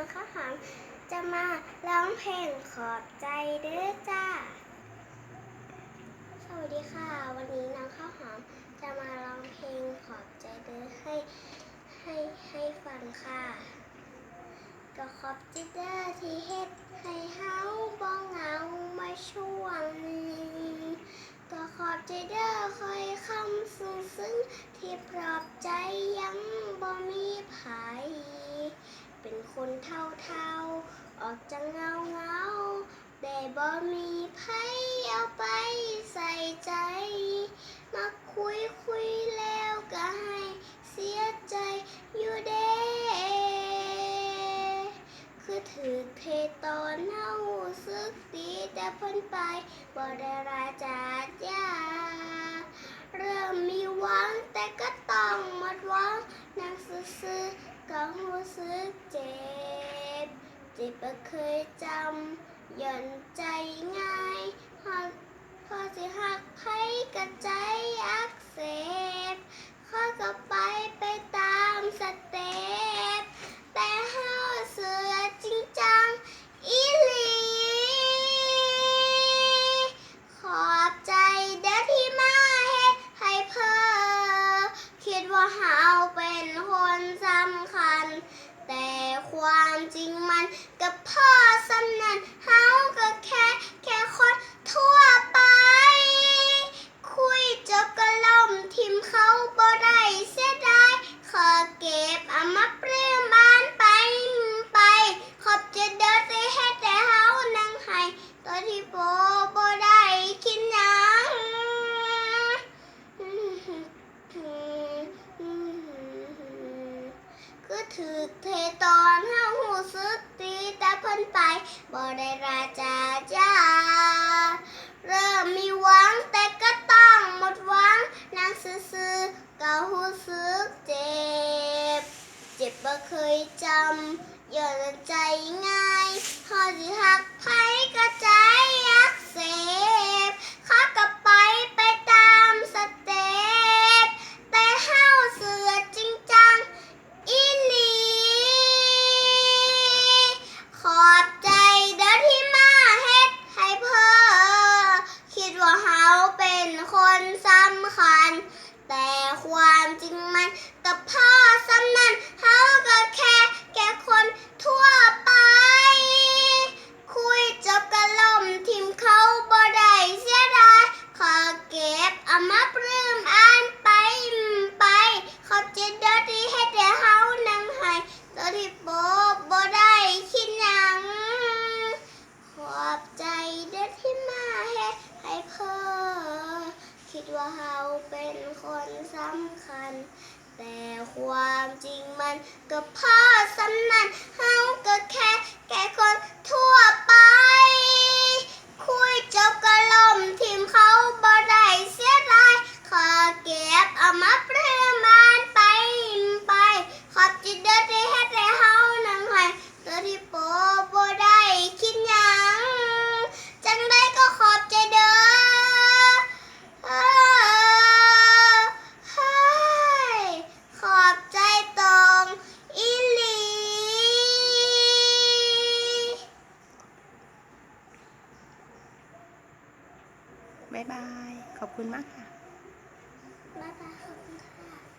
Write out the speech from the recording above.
องข้าวหอมจะมาร้องเพลงขอบใจเด้อจ้า สวัสดีค่ะ วันนี้น้องข้าวหอมจะมาร้องเพลงขอบใจเด้อให้ให้ให้ฟังค่ะ ก็ขอบใจเด้อที่เฮ็ดให้เฮาบ่เหงามาช่วงนี้ก็ขอบใจเด้อคอยคำซึ้งซึ้งที่ปลอบใจยังบ่มีไผเป็น คนเท่าเท่าๆออกจากเงาเงาๆแต่บ่มีไผเอาไปใส่ใจ มาคุยคุยแล้วก็ให้เสียใจอยู่เด้คือถือเทตอนเฮาสึกดีแต่เพิ่นไปบ่ได้ราจาจาเริ่มมีหวังแต่ก็ต้องหมดหวังนั่งซื่อๆก็รู้ สึกเจ็บ เจ็บเคยจำหย่อนใจง่ายพอ แต่ความจริงมันกับพ่อสำนันเฮาก็ คือถือเทตอนเฮาหูสึกตีแต่เพิ่นไปบ่ได้ราจาจ้าเริ่มมีหวังแต่ก็ต้องหมดหวังนั่งซื่อๆก็หูสึกเจ็บ เจ็บบ่เคยจำย่อนใจง่ายพอสิหักไผก็ใจอักเสบ เป็นคนสำคัญ แต่ความจริงมันก็พ่อสำนันเฮาก็แค่แค่คนทั่ว บ๊ายบาย ขอบคุณมากค่ะ บ๊ายบายขอบคุณค่ะ